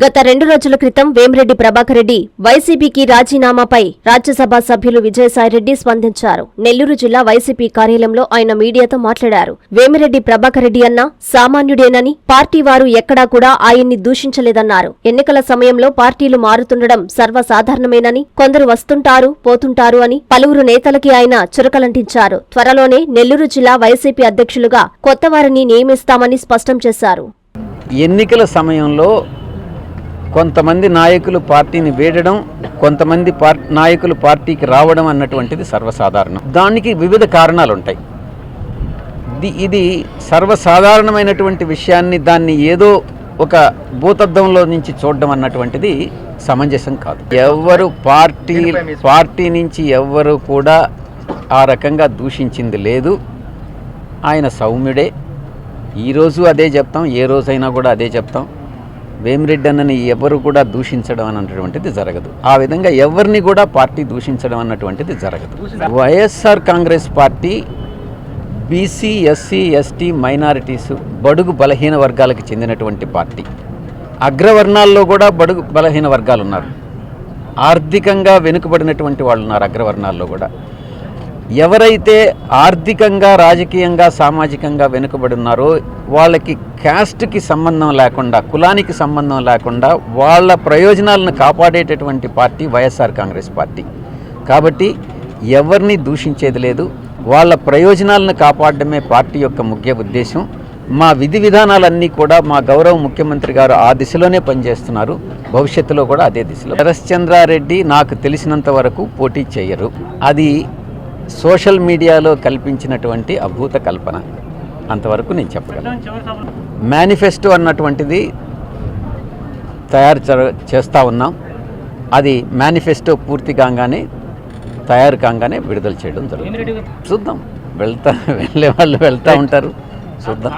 గత రెండు రోజుల క్రితం వేమిరెడ్డి ప్రభాకర్ రెడ్డి వైసీపీకి రాజీనామాపై రాజ్యసభ సభ్యులు విజయసాయిరెడ్డి స్పందించారు. నెల్లూరు జిల్లా వైసీపీ కార్యాలయంలో ఆయన మీడియాతో మాట్లాడారు. వేమిరెడ్డి ప్రభాకర్ రెడ్డి అన్న సామాన్యుడేనని పార్టీ వారు ఎక్కడా కూడా ఆయన్ని దూషించలేదన్నారు. ఎన్నికల సమయంలో పార్టీలు మారుతుండడం సర్వసాధారణమేనని కొందరు వస్తుంటారు పోతుంటారు అని పలువురు నేతలకి ఆయన చురకలంటించారు. త్వరలోనే నెల్లూరు జిల్లా వైసీపీ అధ్యక్షులుగా కొత్త వారిని నియమిస్తామని స్పష్టం చేశారు. ఎన్నికల సమయంలో కొంతమంది నాయకులు పార్టీని వేడడం కొంతమంది పార్ నాయకులు పార్టీకి రావడం అన్నటువంటిది సర్వసాధారణం. దానికి వివిధ కారణాలు ఉంటాయి ది- ఇది సర్వసాధారణమైనటువంటి విషయాన్ని దాన్ని ఏదో ఒక భూతద్దంలో నుంచి చూడడం అన్నటువంటిది సమంజసం కాదు. ఎవరు పార్టీ పార్టీ నుంచి ఎవ్వరు కూడా ఆ రకంగా దూషించింది లేదు. ఆయన సౌమ్యుడే. ఈరోజు అదే చెప్తాం ఏ రోజైనా కూడా అదే చెప్తాం. వేమిరెడ్డి అన్నని ఎవరు కూడా దూషించడం అన్నటువంటిది జరగదు. ఆ విధంగా ఎవరిని కూడా పార్టీ దూషించడం అన్నటువంటిది జరగదు. YSR Congress party BC SC ST minorities బడుగు బలహీన వర్గాలకు చెందినటువంటి పార్టీ. అగ్రవర్ణాల్లో కూడా బడుగు బలహీన వర్గాలు ఉన్నారు ఆర్థికంగా వెనుకబడినటువంటి వాళ్ళు ఉన్నారు అగ్రవర్ణాల్లో కూడా. ఎవరైతే ఆర్థికంగా రాజకీయంగా సామాజికంగా వెనుకబడి ఉన్నారో వాళ్ళకి క్యాస్ట్కి సంబంధం లేకుండా కులానికి సంబంధం లేకుండా వాళ్ళ ప్రయోజనాలను కాపాడేటటువంటి పార్టీ వైఎస్ఆర్ కాంగ్రెస్ పార్టీ. కాబట్టి ఎవరిని దూషించేది లేదు. వాళ్ళ ప్రయోజనాలను కాపాడడమే పార్టీ యొక్క ముఖ్య ఉద్దేశం. మా విధి విధానాలన్నీ కూడా మా గౌరవ ముఖ్యమంత్రి గారు ఆ దిశలోనే పనిచేస్తున్నారు. భవిష్యత్తులో కూడా అదే దిశలో. శరశ్చంద్రారెడ్డి నాకు తెలిసినంత వరకు పోటీ చేయరు. అది సోషల్ మీడియాలో కల్పించినటువంటి అభూత కల్పన. అంతవరకు నేను చెప్పగలను. మేనిఫెస్టో అన్నటువంటిది తయారు చే- చేస్తూ ఉన్నాం. అది మేనిఫెస్టో పూర్తి కాగానే తయారు కాగానే విడుదల చేయడం జరుగుతుంది. చూద్దాం. వెళ్తా వెళ్ళే వాళ్ళు వెళ్తూ ఉంటారు. చూద్దాం.